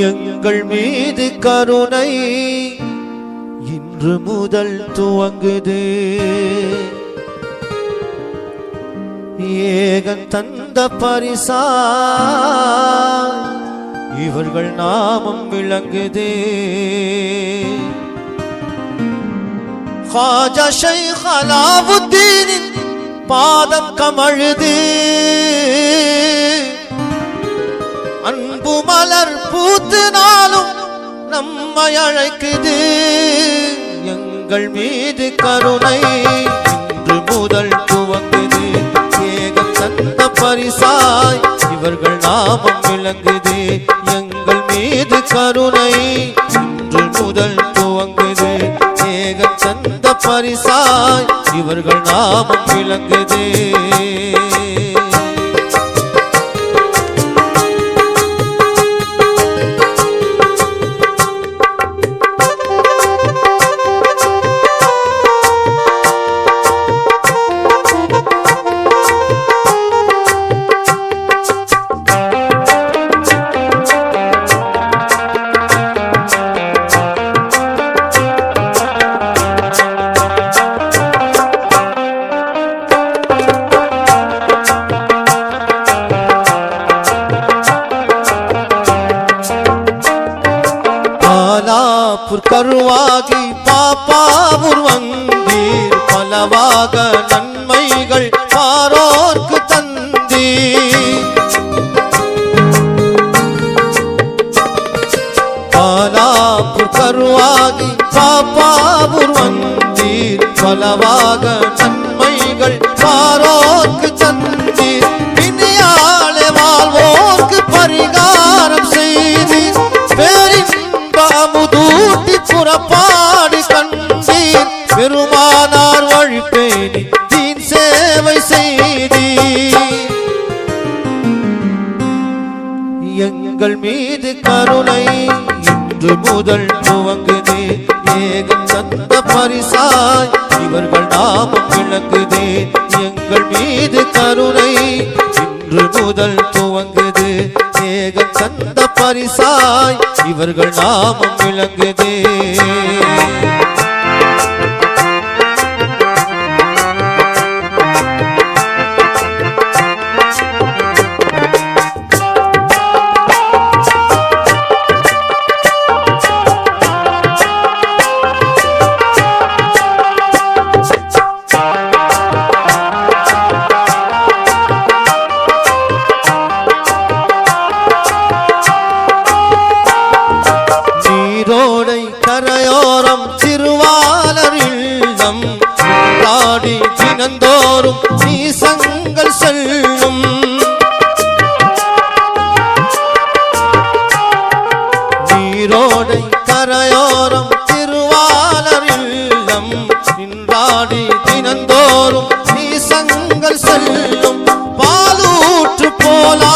எங்கள் மீது கருணை இன்று முதல் துவங்குது. ஏகன் தந்த பரிசா இவர்கள் நாமம் விளங்குது. ஹாஜா ஷைக் அலாவுத்தீனின் பாதம் கமழுது. அன்பு மலர் பூத்து நாளும் நம்மை அழைக்குது. எங்கள் மீது கருணை இன்று முதல் துவங்குது. ஏக தந்த பரிசாய் இவர்கள் நாமம் விளங்குது. எங்கள் மீது கருணை இன்று முதல் துவங்குது. ஏக தந்த பரிசாய் இவர்கள் நாமம் விளங்குதே. பாலாப்பூர் கருவாகி பாப்பாவூர் வந்தீர். பலவாக நன்மைகள் பாரோர்க்கு தந்தீர். பாலாப்பூர் கருவாகி பாப்பாவூர் வந்தீர். பலவாக எங்கள் மீது கருணை. இன்று முதல் துவங்குதே. ஏகம் தந்த பரிசாய் இவர்கள் நாமம் விளங்குதே. எங்கள் மீது கருணை. இன்று முதல் துவங்குது. ஏகம் தந்த பரிசாய் இவர்கள் நாமம் விளங்குதே. கடை கரையோரம் சிறுவாளரில்லம் காடி தினந்தோறும் சீசங்கள் செல்லும். நீரோடை கரையோரம் திருவாளரில்லம் நின்றாடி தினந்தோறும் சீசங்கள் செல்லும். பாலூற்று போலா